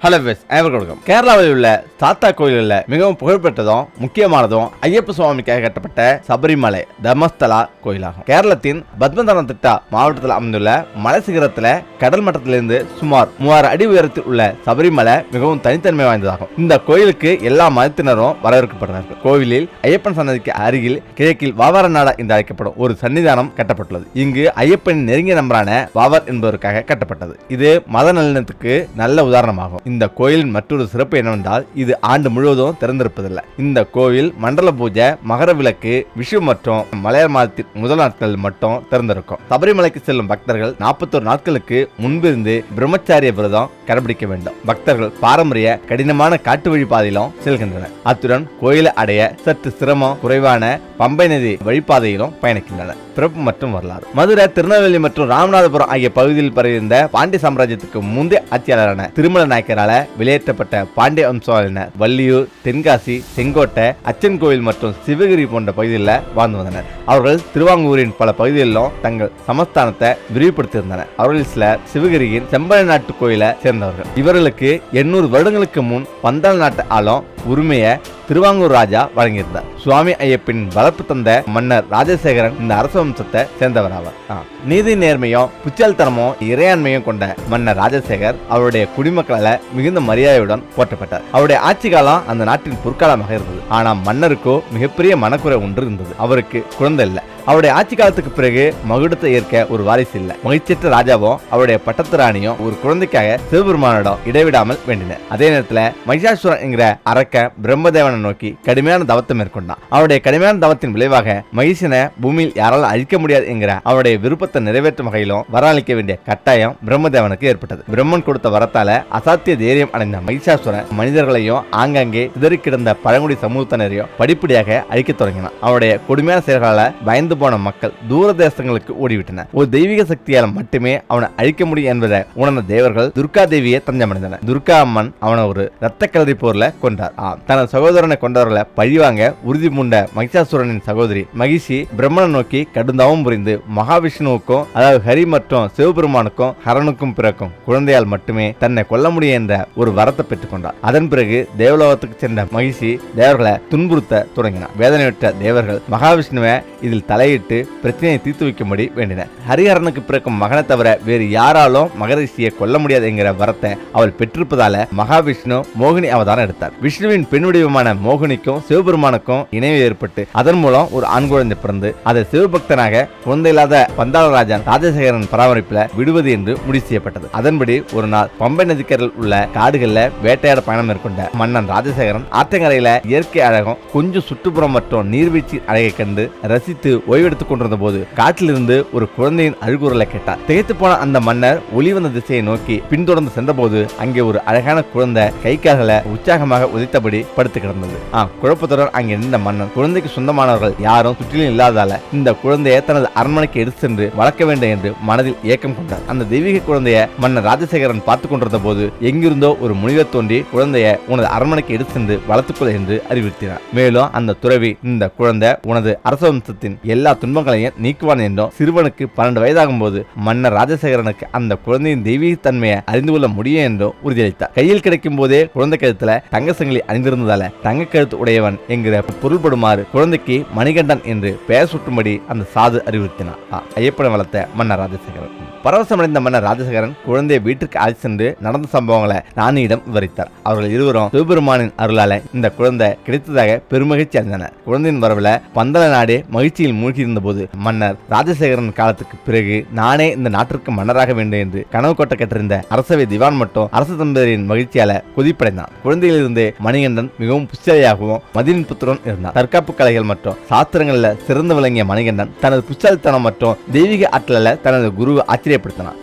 Hello வெஸ் அனைவருக்கும் கேரளாவில் உள்ள தாத்தா கோயிலில் மிகவும் புகழ்பெற்றதும் முக்கியமானதும் ஐயப்ப சுவாமிக்காக கட்டப்பட்ட சபரிமலை தர்மஸ்தலா கோயிலாகும் கேரளத்தின் பத்மதான திட்டா மாவட்டத்தில் அமைந்துள்ள மலை சிகரத்தில் கடல் மட்டத்திலிருந்து சுமார் மூவாயிரம் அடி உயரத்தில் உள்ள சபரிமலை மிகவும் தனித்தன்மை வாய்ந்ததாகும் இந்த கோயிலுக்கு எல்லா மதத்தினரும் வரவேற்கப்படுகிறார்கள் கோவிலில் ஐயப்பன் சன்னதிக்கு அருகில் கிழக்கில் வாவர நாடா என்று அழைக்கப்படும் ஒரு சன்னிதானம் கட்டப்பட்டுள்ளது இங்கு ஐயப்பனின் நெருங்கிய நம்பரான வாவர் என்பதற்காக கட்டப்பட்டது இது மத நலனத்துக்கு நல்ல உதாரணமாகும் இந்த கோயிலின் மற்றொரு சிறப்பு என்னவென்றால் இது ஆண்டு முழுவதும் திறந்திருப்பதில்லை. இந்த கோயில் மண்டல பூஜை மகர விளக்கு விஷு மற்றும் மலையாள மாதத்தின் முதல் நாட்களில் மட்டும் திறந்திருக்கும். சபரிமலைக்கு செல்லும் பக்தர்கள் நாற்பத்தோரு நாட்களுக்கு முன்பிருந்து பிரம்மச்சாரிய விரதம் கடைபிடிக்க வேண்டும். பக்தர்கள் பாரம்பரிய கடினமான காட்டு வழி பாதையிலும் செல்கின்றனர். அத்துடன் கோயிலை அடைய சற்று சிரமம் குறைவான பம்பை நதி வழிபாதையிலும் பயணிக்கின்றனர். பிறப்பு மற்றும் வரலாறு. மதுரை திருநெல்வேலி மற்றும் ராமநாதபுரம் ஆகிய பகுதியில் பரவியிருந்த பாண்டிய சாம்ராஜ்யத்துக்கு முந்தைய ஆட்சியாளரான திருமல நாயக்கர் நாயக்கரால வெளியேற்றப்பட்ட பாண்டிய வம்சாவளியினர் வள்ளியூர் தென்காசி செங்கோட்டை அச்சன் கோவில் மற்றும் சிவகிரி போன்ற பகுதிகளில் வாழ்ந்து வந்தனர். அவர்கள் திருவாங்கூரின் பல பகுதிகளிலும் தங்கள் சமஸ்தானத்தை விரிவுபடுத்தியிருந்தனர். அவர்களில் சிலர் சிவகிரியின் செம்பன நாட்டு கோயிலை சேர்ந்தவர்கள். இவர்களுக்கு எண்ணூறு வருடங்களுக்கு முன் பந்தாள் நாட்டு ஆளும் உரிமையை திருவாங்கூர் ராஜா வழங்கியிருந்தார். சுவாமி ஐயப்பின் வளர்ப்பு தந்த மன்னர் ராஜசேகரன் இந்த அரச வம்சத்தை சேர்ந்தவர் ஆவார் ஆ. நீதி நேர்மையும் புச்சல்தனமும் இறையாண்மையும் கொண்ட மன்னர் ராஜசேகர் அவருடைய குடிமக்களால மிகுந்த மரியாதையுடன் போற்றப்பட்டார். அவருடைய ஆட்சி காலம் அந்த நாட்டின் பொற்காலமாக இருந்தது. ஆனால் மன்னருக்கோ மிகப்பெரிய மனக்குறை ஒன்று இருந்தது அவருக்கு குழந்தை இல்லை. அவருடைய ஆட்சி காலத்துக்கு பிறகு மகுடத்தை ஏற்க ஒரு வாரிசு இல்லை. மகிழ்ச்சியற்ற ராஜாவும் அவருடைய பட்டத்து ராணியும் ஒரு குழந்தைக்காக சிவபெருமானிடம் இடைவிடாமல் வேண்டினர். அதே நேரத்தில் மகிஷாசுரன் என்கிற அரக்க பிரம்மதேவனை நோக்கி கடுமையான தவத்தை மேற்கொண்டான். அவருடைய கடுமையான தவத்தின் விளைவாக மகிஷனை பூமியில் யாரால் அழிக்க முடியாது என்கிற அவருடைய விருப்பத்தை நிறைவேற்றும் வகையிலும் வரவழைக்க வேண்டிய கட்டாயம் பிரம்மதேவனுக்கு ஏற்பட்டது. பிரம்மன் கொடுத்த வரத்தால அசாத்திய தைரியம் அடைந்த மகிஷாசுரன் மனிதர்களையும் ஆங்காங்கே சிதறி கிடந்த பழங்குடி சமூகத்தினரையும் படிப்படியாக அழிக்கத் தொடங்கினான். அவருடைய கொடுமையான செயல்களால் பயந்து போன மக்கள் தூர தேசங்களுக்கு ஓடிவிட்டனர். ஒரு தெய்வீக சக்தியால் மட்டுமே அவனை அழிக்க முடியும் என்பதை உணர்ந்த தேவர்கள் துர்கா தேவியை தஞ்சமடைந்தனர். துர்கா அம்மன் அவனை ஒரு ரத்த கலரி போர்ல கொண்டார் ஆம், தனது சகோதரனை கொண்டவர்களை பழிவாங்க உறுதி பூண்ட மகிஷாசுரனின் சகோதரி மகிஷி பிரம்மனை நோக்கி கடுந்தாவும் புரிந்து மகாவிஷ்ணுவுக்கும் அதாவது ஹரி மற்றும் சிவபெருமானுக்கும் ஹரனுக்கும் பிறக்கும் குழந்தையால் மட்டுமே தன்னை கொல்ல முடியும் என்ற ஒரு வரத்தை பெற்றுக்கொண்டார் அதன் பிறகு தேவலோகத்துக்கு சென்ற மகிஷி தேவர்களை துன்புறுத்த தொடங்கினார். வேதனையுற்ற தேவர்கள் மகாவிஷ்ணுவை இதில் தலையிட்டு பிரச்சனையை தீர்த்து வைக்கும்படி வேண்டினர் ஹரிஹரனுக்கு பிறக்கும் மகனை தவிர வேறு யாராலும் மகரிஷியை கொல்ல முடியாது என்கிற வரத்தை அவள் பெற்றிருப்பதால மகாவிஷ்ணு மோகினி அவதாரம் எடுத்தார். விஷ்ணுவின் பெண் வடிவமான மோகினிக்கும் சிவபெருமானுக்கும் இணைவு ஏற்பட்டு அதன் மூலம் ஒரு ஆண் குழந்தை பிறந்து அதை சிவபக்தனாக குழந்தை இல்லாத பந்தாளராஜன் ராஜசேகரன் பராமரிப்பில் விடுவது என்று முடிவு செய்யப்பட்டது. அதன்படி ஒரு நாள் பம்பை நதிக்கரில் உள்ள காடுகளில் வேட்டையாட பயணம் மேற்கொண்ட மன்னன் ராஜசேகரன் ஆற்றங்கரையில இயற்கை அழகும் கொஞ்சம் சுற்றுப்புறம் மற்றும் நீர்வீழ்ச்சி அழகை கண்டு ரசித்து ஓய்வெடுத்துக் கொண்டிருந்த போது காட்டிலிருந்து ஒரு குழந்தையின் அழுகுரலை கேட்டார். திகைத்து போன அந்த மன்னர் ஒளி வந்த திசையை நோக்கி பின்தொடர்ந்து சென்றபோது அங்கே ஒரு அழகான குழந்தை கை கால்களை உற்சாகமாக உதைத்தபடி படுத்து கிடந்தது. ஆ குழப்பத்துடன் அங்கே இருந்த மன்னன் குழந்தைக்கு சொந்தமானவர்கள் யாரும் சுற்றிலும் இல்லாதால இந்த குழந்தையை தனது அரண்மனைக்கு எடுத்து சென்று வளர்க்க வேண்டும் என்று மனதில் ஏக்கம் கொண்டார். அந்த தெய்வீக குழந்தையை மன்னர் ராஜசேகரன் பார்த்து கொண்டிருந்த போது எங்கிருந்தோ ஒரு முனிவர் தோன்றி குழந்தையை உனது அரண்மனைக்கு எடுத்து சென்று வளர்த்துக்கொள் என்று அறிவுறுத்தினார். மேலும் அந்த துறவி இந்த குழந்தை உனது அரச வம்சத்தின் எல்லா துன்பங்களையும் நீக்குவான் என்றும் சிறுவனுக்கு பன்னெண்டு வயதாகும் போது மன்னர் ராஜசேகரனுக்கு அந்த குழந்தையின் தெய்வீக தன்மையை அறிந்து கொள்ள முடியும் என்றும் உறுதியளித்தார். கையில் கிடைக்கும் போதே குழந்தை கழுத்துல தங்க சங்கிலி அணிந்திருந்ததால தங்க கழுத்து உடையவன் என்கிற பொருள்படுமாறு குழந்தைக்கு மணிகண்டன் என்று பெயர் சுட்டும்படி அந்த சாது அறிவுறுத்தினார். ஐயப்பன ஐயப்பனை வளர்த்த மன்னர் ராஜசேகரன். பரவசமடைந்த மன்னர் ராஜசேகரன் குழந்தையை வீட்டிற்கு அழைத்து சென்று நடந்த சம்பவங்களை ராணியிடம் விவரித்தார். அவர்கள் இருவரும் சிவபெருமானின் அருளால இந்த குழந்தை கிடைத்ததாக பெருமகிழ்ச்சி அடைந்தனர். குழந்தையின் வரவில் பந்தல நாடே மகிழ்ச்சியில் மூழ்கியிருந்த போது மன்னர் ராஜசேகரன் காலத்துக்கு பிறகு நானே இந்த நாட்டிற்கு மன்னராக வேண்டும் என்று கனவு கொட்ட கற்றிருந்த அரசவை திவான் மட்டும் அரச தம்பதியின் மகிழ்ச்சியால கொதிப்படைந்தான். குழந்தையிலிருந்து மணிகண்டன் மிகவும் புச்சாலியாகவும் மதியின் புத்திரன் இருந்தார். தற்காப்பு கலைகள் மற்றும் சாஸ்திரங்களில் சிறந்து விளங்கிய மணிகண்டன் தனது புச்சாலித்தனம் மற்றும் தெய்வீக ஆற்றல தனது குரு ஆச்சரிய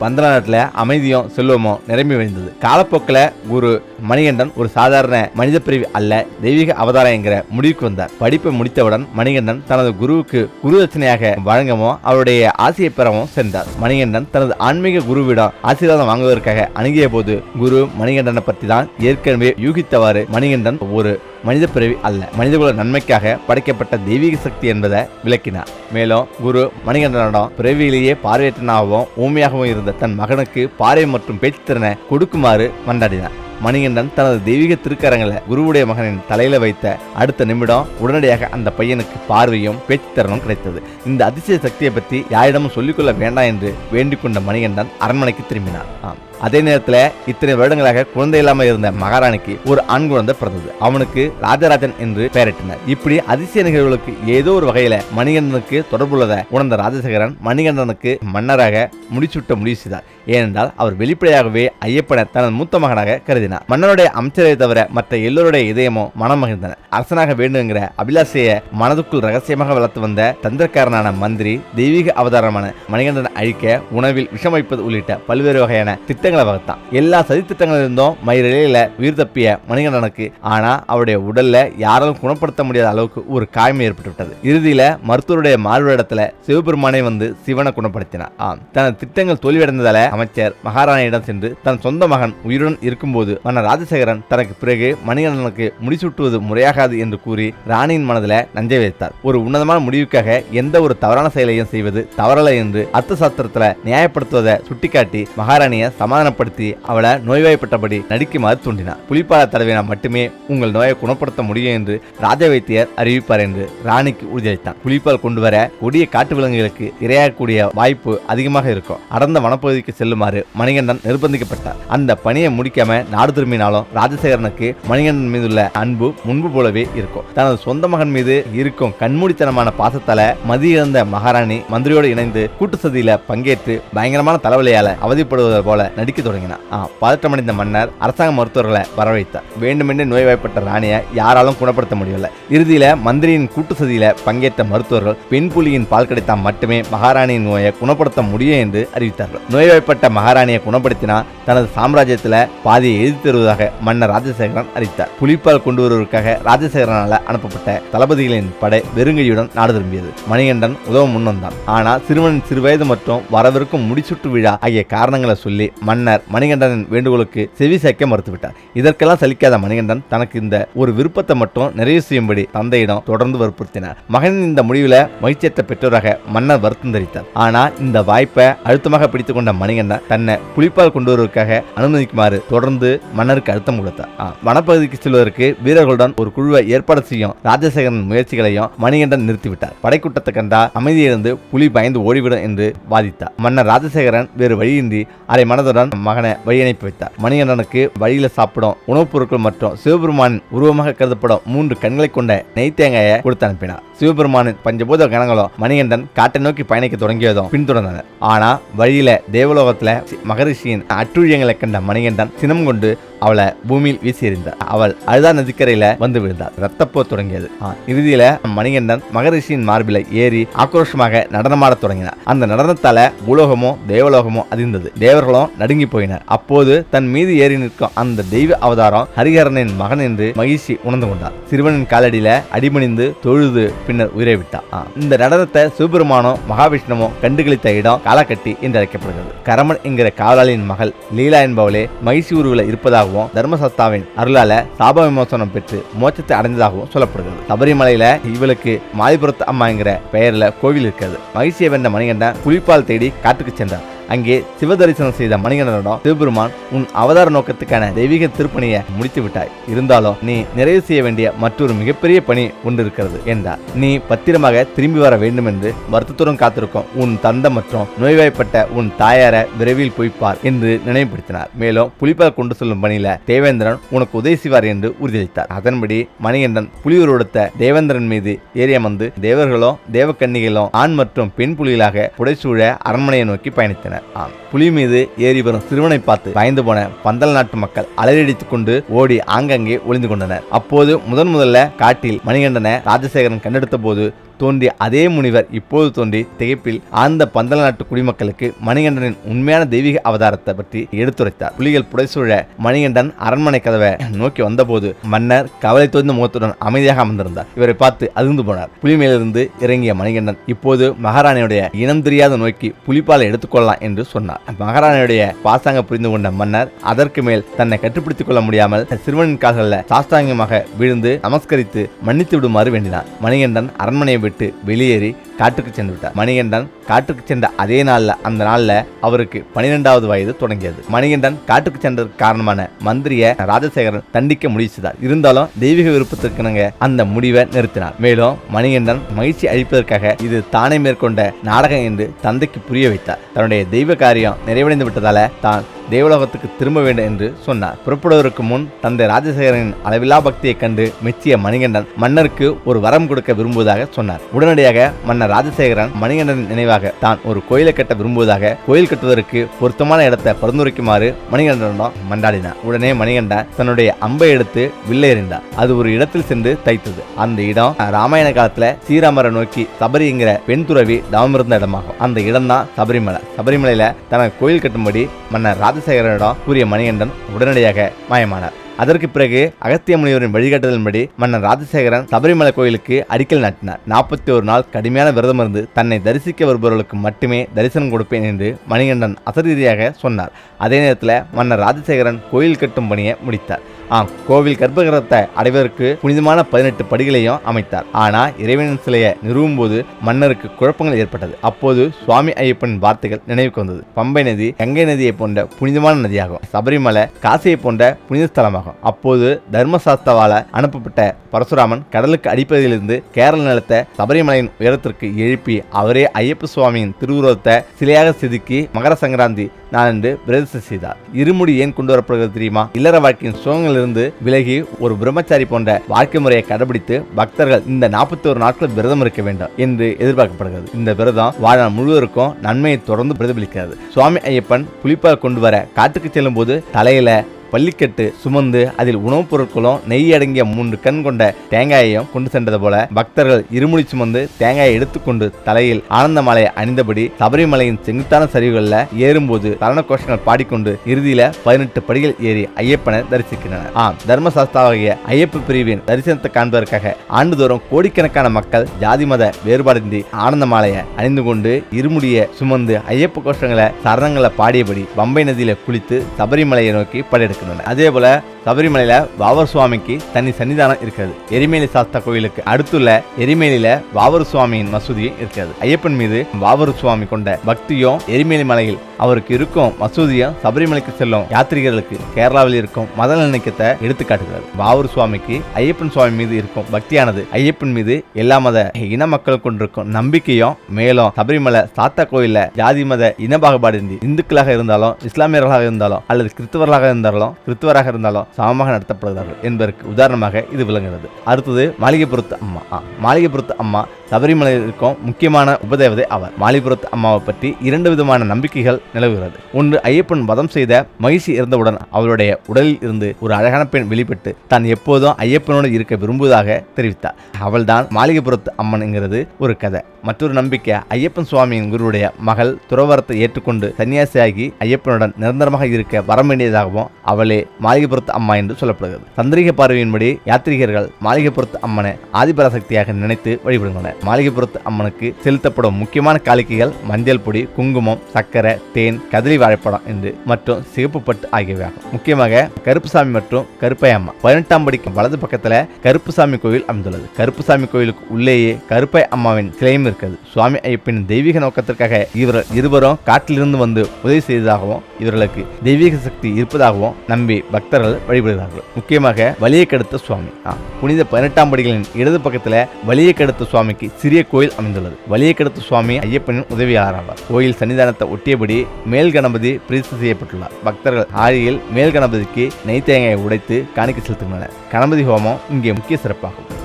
பந்தல நாட்டில் அமைதியும் செல்வமும் நிரம்பி வழிந்தது. காலப்போக்கில் குரு மணிகண்டன் ஒரு சாதாரண மனித பிரிவு அல்ல தெய்வீக அவதாரம் என்கிற முடிவுக்கு வந்தார். படிப்பை முடித்தவுடன் மணிகண்டன் தனது குருவுக்கு குரு தட்சணையாக வழங்கவும் அவருடைய ஆசையை பெறவும் சென்றார். மணிகண்டன் தனது ஆன்மீக குருவிடம் ஆசீர்வாதம் வாங்குவதற்காக அணுகிய போது குரு மணிகண்டனை பற்றி தான் ஏற்கனவே யூகித்தவாறு மணிகண்டன் ஒரு மனித பிறவி அல்ல. மனிதகுல நன்மைக்காக படைக்கப்பட்ட தெய்வீக சக்தி என்பதை விளக்கினார். மேலும் குரு மணிகண்டனிடம் பிறவியிலேயே பார்வையற்றனாகவும் ஊமையாகவும் இருந்த தன் மகனுக்கு பார்வை மற்றும் பேச்சு திறனை கொடுக்குமாறு மன்றாடினார். மணிகண்டன் தனது தெய்வீக திருக்கரங்களை குருவுடைய மகனின் தலையில வைத்த அடுத்த நிமிடம் உடனடியாக அந்த பையனுக்கு பார்வையும் பேச்சு திறனும் கிடைத்தது. இந்த அதிசய சக்தியை பற்றி யாரிடமும் சொல்லிக்கொள்ள வேண்டாம் என்று வேண்டிக் கொண்ட மணிகண்டன் அரண்மனைக்கு திரும்பினார். ஆம். அதே நேரத்தில் இத்தனை வருடங்களாக குழந்தை இல்லாமல் இருந்த மகாராணிக்கு ஒரு ஆண் குழந்தை பிறந்தது. அவனுக்கு ராஜராஜன் என்று பெயரிட்டனர். இப்படி அதிசய நிகழ்வுகளுக்கு ஏதோ ஒரு வகையில மணிகண்டனுக்கு தொடர்புள்ளதை உணர்ந்த ராஜசேகரன் மணிகண்டனுக்கு மன்னராக முடிச்சுட்ட முடிவு செய்தார். ஏனென்றால் அவர் வெளிப்படையாகவே ஐயப்பனை தனது மூத்த மகனாக கருதினார். மன்னனுடைய அமைச்சரை தவிர மற்ற எல்லோருடைய இதயமோ மனம் மகிழ்ந்தன. அரசனாக வேண்டுங்கிற அபிலாஷையை மனதுக்குள் ரகசியமாக வளர்த்து வந்த தந்திரக்காரனான மந்திரி தெய்வீக அவதாரமான மணிகண்டன் அழிக்க உணவில் விஷமைப்பது உள்ளிட்ட பல்வேறு வகையான திட்டங்களை வகுத்தான். எல்லா சதி திட்டங்களிலிருந்தும் மயிரிழையில உயிர் தப்பிய மணிகண்டனுக்கு ஆனா அவருடைய உடல்ல யாராலும் குணப்படுத்த முடியாத அளவுக்கு ஒரு காயம் ஏற்பட்டுவிட்டது. இறுதியில மருத்துவருடைய மார்பிடத்துல சிவபெருமானை வந்து சிவனை குணப்படுத்தினார். ஆம். தனது திட்டங்கள் தோல்வியடைந்ததால அமைச்சர் மகாராணியிடம் சென்று தன் சொந்த மகன் உயிருடன் இருக்கும்போது மன்னர் ராஜசேகரன் தனக்கு பிறகு மணிகண்டனுக்கு முடிசூட்டுவது முறையாகாது என்று கூறி ராணியின் மனதில் நஞ்சை வைத்தார். ஒரு உன்னதமான முடிவுக்காக எந்த ஒரு தவறான செயலையும் செய்வது தவறலை என்று அர்த்த சாஸ்திரத்தில் நியாயப்படுத்துவதை சுட்டிக்காட்டி மகாராணியை சமாதானப்படுத்தி அவளை நோய்வாய்ப்பட்டபடி நடிக்குமாறு தூண்டினார். புலிப்பால தடவினால் மட்டுமே உங்கள் நோயை குணப்படுத்த முடியும் என்று ராஜ வைத்தியர் அறிவிப்பார் என்று ராணிக்கு உறுதியளித்தான் புலிப்பால் கொண்டு வர கொடிய காட்டு விலங்குகளுக்கு இரையாகக்கூடிய வாய்ப்பு அதிகமாக இருக்கும். அடர்ந்த வனப்பகுதிக்கு செல்லுமாறு மணிகண்டன் நிர்பந்திக்கப்பட்டார். அந்த பணியை முடிக்காம நாடு திரும்பினாலும் ராஜசேகரனுக்கு மணிகண்டன் மீதுள்ள அன்பு முன்பு போலவே இருக்கும். தனது சொந்த மகன் மீது இருக்கும் கண்மூடித்தனமான பாசத்தால மதியிழந்த மகாராணி மந்திரியோடு இணைந்து கூட்டு சதியில பங்கேற்று பயங்கரமான தலைவலியால அவதிப்படுவது போல நடிக்க தொடங்கினான் பதற்றமடைந்த மன்னர் அரசாங்க மருத்துவர்களை வரவழைத்தார். வேண்டுமென்று நோய்வாய்ப்பட்ட ராணியை யாராலும் குணப்படுத்த முடியவில்லை. இறுதியில மந்திரியின் கூட்டு சதியில பங்கேற்ற மருத்துவர்கள் பெண் புலியின் பால் கிடைத்தால் மட்டுமே மகாராணியின் நோயை குணப்படுத்த முடியும் என்று அறிவித்தார்கள். நோய்வாய்ப்பட்ட மகாராணியை குணப்படுத்தினா தனது சாம்ராஜ்யத்தில் பாதியை எழுதி தருவதாக மன்னர் ராஜசேகரன் அறிவித்தார். புலிப்பால் கொண்டு வருவதற்காக ராஜசேகரனால் அனுப்பப்பட்ட தளபதிகளின் படை வெறுங்கையுடன் நாடு திரும்பியது. மணிகண்டன் உதவ முன்வந்தான். ஆனால் சிறுவனின் சிறுவயது மற்றும் வரவிருக்கும் முடிச்சுட்டு விழா ஆகிய காரணங்களை சொல்லி மன்னர் மன்னர் மணிகண்டனின் வேண்டுகோளுக்கு செவி சேர்க்க மறுத்துவிட்டார். இதற்கெல்லாம் சலிக்காத மணிகண்டன் தனக்கு இந்த ஒரு விருப்பத்தை மட்டும் நிறைவு செய்யும்படி தந்தையிடம் தொடர்ந்து வற்புறுத்தினார். மகனின் இந்த முடிவில் மகிழ்ச்சியற்ற பெற்றோராக மன்னர் வருத்தம் தெரிவித்தார். ஆனால் இந்த வாய்ப்பை அழுத்தமாக பிடித்துக் கொண்ட மணிகண்டன் தன்னை புலிப்பால் கொண்டு வருவதற்காக அனுமதிக்குமாறு தொடர்ந்து மன்னருக்கு அழுத்தம் கொடுத்தார். வனப்பகுதிக்கு செல்வதற்கு வீரர்களுடன் ஒரு குழுவை ஏற்பாடு செய்யும் ராஜசேகரன் முயற்சிகளையும் மணிகண்டன் நிறுத்திவிட்டார். படைக்கூட்டத்தை கண்டா அமைதியிலிருந்து புலி பயந்து ஓடிவிடும் என்று வாதித்தார். மன்னர் ராஜசேகரன் வேறு வழியின்றி அரை மனதுடன் மகனை வழி அனுப்பி வைத்தார். மணிகண்டனுக்கு வழியில சாப்பிடும் உணவுப் பொருட்கள் மற்றும் சிவபெருமானின் உருவமாக கருதப்படும் மூன்று கண்களை கொண்ட நெய் தேங்காயை கொடுத்து அனுப்பினார். சிவபெருமானின் பஞ்சபூத கணங்களும் மணிகண்டன் காட்டை நோக்கி பயணிக்க தொடங்கியதும் பின்தொடர்ந்தனர் ஆனா வழியில தேவலோகத்துல மகரிஷியின் அட்டுழியங்களை கண்ட மணிகண்டன் சினம் கொண்டு அவளை பூமியில் வீசி எறிந்தார் அவள் அழுதா நதிக்கரையில வந்து விழுந்தார் ரத்தப்போர் தொடங்கியது. ஆ, இறுதியில மணிகண்டன் மகரிஷியின் மார்பிலை ஏறி ஆக்ரோஷமாக நடனமாடத் தொடங்கினார். அந்த நடனத்தால பூலோகமோ தேவலோகமோ அதிர்ந்தது. தேவர்களும் நடுங்கி போயினர். அப்போது தன் மீது ஏறி நிற்கும் அந்த தெய்வ அவதாரம் ஹரிஹரனின் மகன் என்று மகிழ்ச்சி உணர்ந்து கொண்டார் சிறுவனின் காலடியில அடிமணிந்து தொழுது பின்னர் உயிரை விட்டார் இந்த நடனத்தை சிவபெருமானும் மகாவிஷ்ணுவும் கண்டுகளித்த இடம் காலக்கட்டி என்று அழைக்கப்படுகிறது கரமன் என்கிற காவலாளியின் மகள் லீலா என்பவளே மகிழ்ச்சி உருவில் அடைந்ததாகவும் தர்மசத்தாவின் அருளால சாப விமோசனம் பெற்று மோட்சத்தை அடைந்ததாகவும் சொல்லப்படுகிறது. சபரிமலையில இவளுக்கு மாலிபுரத்து அம்மா என்கிற பெயர்ல கோவில் இருக்கிறது. மகிழ்ச்சியை வென்ற மணிகண்டன் புலிப்பால் தேடி காட்டுக்கு சென்றார் அங்கே சிவதரிசனம் செய்த மணிகண்டனிடம் சிவபெருமான் உன் அவதார நோக்கத்துக்கான தெய்வீக திருப்பணியை முடித்து விட்டாய். இருந்தாலும் நீ நிறைவு செய்ய வேண்டிய மற்றொரு மிகப்பெரிய பணி ஒன்று இருக்கிறது என்றார். நீ பத்திரமாக திரும்பி வர வேண்டும் என்று வருத்தத்துடன் காத்திருக்கும் உன் தந்தை மற்றும் நோய்வாய்ப்பட்ட உன் தாயார விரைவில் போய்ப்பார் என்று நினைவுபடுத்தினார். மேலும் புலிப்பால் கொண்டு செல்லும் பணியில தேவேந்திரன் உனக்கு உதவி செய்வார் என்று உறுதியளித்தார். அதன்படி மணிகண்டன் புலியூர் கொடுத்த தேவேந்திரன் மீது ஏறிய அமர்ந்து தேவர்களும் தேவக்கன்னிகளும் ஆண் மற்றும் பெண் புலிகளாக புடைசூழ அரண்மனையை நோக்கி பயணித்தனர். ஆம் புலி மீது ஏறி வரும் சிறுவனை பார்த்து பயந்து போன பந்தல் நாட்டு மக்கள் அலறடித்துக் கொண்டு ஓடி ஆங்காங்கே ஒளிந்து கொண்டனர். அப்போது முதன் முதல்ல காட்டில் மணிகண்டனை ராஜசேகரன் கண்டெடுத்த போது தோன்றிய அதே முனிவர் இப்போது தோன்றி திகைப்பில் ஆழ்ந்த பந்தல நாட்டு குடிமக்களுக்கு மணிகண்டனின் உண்மையான தெய்வீக அவதாரத்தை பற்றி எடுத்துரைத்தார். புலிகள் புடைசூழ மணிகண்டன் அரண்மனை கதவை நோக்கி வந்தபோது மன்னர் கவலை தோய்ந்த முகத்துடன் அமைதியாக அமர்ந்திருந்தார். இவரை பார்த்து அதிர்ந்து போனார். புலி மேலிருந்து இறங்கிய மணிகண்டன் இப்போது மகாராணியுடைய இனம் தெரியாத நோக்கி புலிப்பாலை எடுத்துக்கொள்ளலாம் என்று சொன்னார். மகாராணியுடைய பாசாங்க புரிந்து கொண்ட மன்னர் அதற்கு மேல் தன்னை கட்டுப்படுத்திக் கொள்ள முடியாமல் சிறுவனின் கால்களில் சாஸ்தாங்கமாக விழுந்து நமஸ்கரித்து மன்னித்து விடுமாறு வேண்டினார். மணிகண்டன் அரண்மனையை விட்டு வெளியேறி காட்டுக்கு சென்று விட்டார். மணிகண்டன் காட்டுக்கு சென்ற அதே நாள்ல அந்த நாள்ல அவருக்கு பனிரெண்டாவது வயது தொடங்கியது. மணிகண்டன் காட்டுக்கு சென்றதற்கு காரணமான மந்திரிய ராஜசேகரன் தண்டிக்க முடிவு செய்தார். இருந்தாலும் தெய்வீக விருப்பத்திற்கிணங்க அந்த முடிவை நிறுத்தினார். மேலும் மணிகண்டன் மகிழ்ச்சி அளிப்பதற்காக இது தானே மேற்கொண்ட நாடகம் என்று தந்தைக்கு புரிய வைத்தார். தன்னுடைய தெய்வ காரியம் நிறைவடைந்து விட்டதால தான் தேவலோகத்துக்கு திரும்ப வேண்டும் என்று சொன்னார். புறப்படுவதற்கு முன் தந்தை ராஜசேகரனின் அளவில்லா பக்தியைக் கண்டு மெச்சிய மணிகண்டன் மன்னருக்கு ஒரு வரம் கொடுக்க விரும்புவதாக சொன்னார். உடனடியாக மன்னர் ராஜசேகரன் மணிகண்டனின் நினைவாக தான் ஒரு கோயிலை கட்ட விரும்புவதாக கோயில் கட்டுவதற்கு பொருத்தமான இடத்தை பரிந்துரைக்குமாறு மணிகண்டனிடம் மண்டாடினார் உடனே மணிகண்டன் தன்னுடைய அம்பை எடுத்து வில்லையறிந்தார் அது ஒரு இடத்தில் சென்று தைத்தது. அந்த இடம் ராமாயண காலத்துல ஸ்ரீராமரை நோக்கி சபரிங்கிற பெண் துறவி தவமிருந்த இடமாகும். அந்த இடம்தான் சபரிமலை. சபரிமலையில தனக்கு கோயில் கட்டும்படி மன்னர் ராஜசேகரனிடம் கூறிய மணிகண்டன் உடனடியாக மாயமானார். அதற்கு பிறகு அகத்திய முனிவரின் வழிகாட்டுதலின்படி மன்னன் ராஜசேகரன் சபரிமலை கோயிலுக்கு அடிக்கல் நாட்டினார். நாற்பத்தி ஒரு நாள் கடுமையான விரதம் இருந்து தன்னை தரிசிக்க வருபவர்களுக்கு மட்டுமே தரிசனம் கொடுப்பேன் என்று மணிகண்டன் அசரீதியாக சொன்னார். அதே நேரத்தில் மன்னர் ராஜசேகரன் கோயில் கட்டும் பணியை முடித்தார். ஆம் கோவில் கர்ப்பகிரகத்தை அடைவதற்கு புனிதமான பதினெட்டு படிகளையும் அமைத்தார். ஆனால் இறைவனின் சிலையை நிறுவும் போது மன்னருக்கு குழப்பங்கள் ஏற்பட்டது. அப்போது சுவாமி ஐயப்பனின் வார்த்தைகள் நினைவுக்கு வந்தது. பம்பை நதி கங்கை நதியை போன்ற புனிதமான நதியாகும். சபரிமலை காசியை போன்ற புனித ஸ்தலமாகும். அப்போது தர்மசாஸ்தவால அனுப்பப்பட்ட பரசுராமன் கடலுக்கு அடிப்பதிலிருந்து கேரள நிலத்தை சபரிமலையின் உயரத்திற்கு எழுப்பி அவரே ஐயப்ப சுவாமியின் திருவுருவத்தை சிலையாக செதுக்கி மகர சங்கராந்தி நாளன்று பிரதிஷ்டை செய்தார். இருமுடி ஏன் கொண்டு வரப்படுகிறது தெரியுமா? இல்லற வாழ்க்கையின் சுகங்களிலிருந்து விலகி ஒரு பிரம்மச்சாரி போன்ற வாழ்க்கை முறையை கடைபிடித்து பக்தர்கள் இந்த நாற்பத்தி ஒரு நாட்கள் விரதம் இருக்க வேண்டும் என்று எதிர்பார்க்கப்படுகிறது. இந்த விரதம் வாழ்நாள் முழுவதற்கும் நன்மையை தொடர்ந்து பிரதிபலிக்கிறது. சுவாமி ஐயப்பன் புளிப்பாக கொண்டு வர காட்டுக்கு செல்லும் போது தலையில பள்ளிக்கட்டு சுமந்து அதில் உணவுப் பொருட்களும் நெய் அடங்கிய மூன்று கண் கொண்ட தேங்காயையும் கொண்டு சென்றது போல பக்தர்கள் இருமுடி சுமந்து தேங்காயை எடுத்துக்கொண்டு தலையில் ஆனந்த மாலையை அணிந்தபடி சபரிமலையின் செங்குத்தான சரிவுகளில் ஏறும்போது சரண கோஷங்கள் பாடிக்கொண்டு இறுதியில பதினெட்டு படிகள் ஏறி ஐயப்பனை தரிசிக்கின்றனர். ஆம் தர்மசாஸ்தாவாகிய ஐயப்ப பிரிவின் தரிசனத்தை காண்பதற்காக ஆண்டுதோறும் கோடிக்கணக்கான மக்கள் ஜாதி மத வேறுபாடின்றி ஆனந்த மாலையை அணிந்து கொண்டு இருமுடிய சுமந்து ஐயப்ப கோஷங்களை சரணங்களை பாடியபடி பம்பை நதியில குளித்து சபரிமலையை நோக்கி இருக்கணும் அதே போல சபரிமலையில வாவர் சுவாமிக்கு தனி சன்னிதானம் இருக்கிறது. எரிமேலி சாஸ்தா கோயிலுக்கு அடுத்துள்ள எரிமேலியில வாவர் சுவாமியின் மசூதியும் இருக்கிறது. ஐயப்பன் மீது வாவர் சுவாமி கொண்ட பக்தியும் எரிமேலி மலையில் அவருக்கு இருக்கும் மசூதியும் சபரிமலைக்கு செல்லும் யாத்ரீகர்களுக்கு கேரளாவில் இருக்கும் மத நினைக்கத்தை எடுத்துக்காட்டுகிறது. வாவூர் சுவாமிக்கு ஐயப்பன் சுவாமி மீது இருக்கும் பக்தியானது ஐயப்பன் மீது எல்லா மத இன மக்கள் கொண்டிருக்கும் நம்பிக்கையும் மேலும் சபரிமலை சாத்தா கோயில ஜாதி மத இன பாகுபாடு இந்துக்களாக இருந்தாலும் இஸ்லாமியர்களாக இருந்தாலும் அல்லது கிறிஸ்தவர்களாக இருந்தாலும் கிறிஸ்தவராக இருந்தாலும் சமமாக நடத்தப்படுகிறார்கள் என்பதற்கு உதாரணமாக இது விளங்குகிறது. அடுத்தது மாளிகைப்புறத்து அம்மா. மாளிகைப்புறத்து அம்மா சபரிமலையில் இருக்கும் முக்கியமான உபதேவதை அவர். மாலிபுரத் அம்மாவை பற்றி இரண்டு விதமான நம்பிக்கைகள் நிலவுகிறது. ஒன்று ஐயப்பன் வதம் செய்த மகிழ்ச்சி இருந்தவுடன் அவளுடைய உடலில் இருந்து ஒரு அழகான பெண் வெளிப்பட்டு தான் எப்போதும் ஐயப்பனோடு இருக்க விரும்புவதாக தெரிவித்தார். அவள்தான் மாளிகைபுரத்து அம்மன்ங்கிறது ஒரு கதை. மற்றொரு நம்பிக்கை ஐயப்பன் சுவாமியின் குருவுடைய மகள் துறவரத்தை ஏற்றுக்கொண்டு சன்னியாசியாகி ஐயப்பனுடன் நிரந்தரமாக இருக்க வர வேண்டியதாகவும் அவளே மாளிகைபுரத்து அம்மா என்று சொல்லப்படுகிறது. தந்திரிக பார்வையின்படி யாத்ரீகர்கள் மாளிகைபுரத்து அம்மனை ஆதிபராசக்தியாக நினைத்து வழிபடுகின்றனர். மாளிகைப்புறத்து அம்மனுக்கு செலுத்தப்படும் முக்கியமான காலிக்கைகள் மஞ்சள் பொடி குங்குமம் சர்க்கரை தேன் கதிரி வாழைப்படம் என்று மற்றும் சிவப்பு பட்டு ஆகியவை ஆகும் முக்கியமாக கருப்புசாமி மற்றும் கருப்பை அம்மா பதினெட்டாம் படிக்கும் வலது பக்கத்துல கருப்புசாமி கோயில் அமைந்துள்ளது. கருப்புசாமி கோயிலுக்கு உள்ளேயே கருப்பை அம்மாவின் சிலையும் இருக்கிறது. சுவாமி ஐயப்பின் தெய்வீக நோக்கத்திற்காக இவர்கள் இருவரும் காட்டிலிருந்து வந்து உதவி செய்ததாகவும் இவர்களுக்கு தெய்வீக சக்தி இருப்பதாகவும் நம்பி பக்தர்கள் வழிபடுகிறார்கள். முக்கியமாக வலியை கெடுத்த சுவாமி. ஆ, புனித பதினெட்டாம் படிகளின் இடது பக்கத்துல வலியை கெடுத்த சுவாமிக்கு சிறிய கோயில் அமைந்துள்ளது. வலியை சுவாமி ஐயப்பனின் உதவியாளராவார் கோயில் சன்னிதானத்தை ஒட்டியபடி மேல் கணபதி பிரதிஷ்டை செய்யப்பட்டுள்ளார். பக்தர்கள் ஆழியில் மேல் கணபதிக்கு நெய் தேங்காயை உடைத்து காணிக்க செலுத்துகின்றனர். கணபதி ஹோமம் இங்கே முக்கிய சிறப்பாகும்.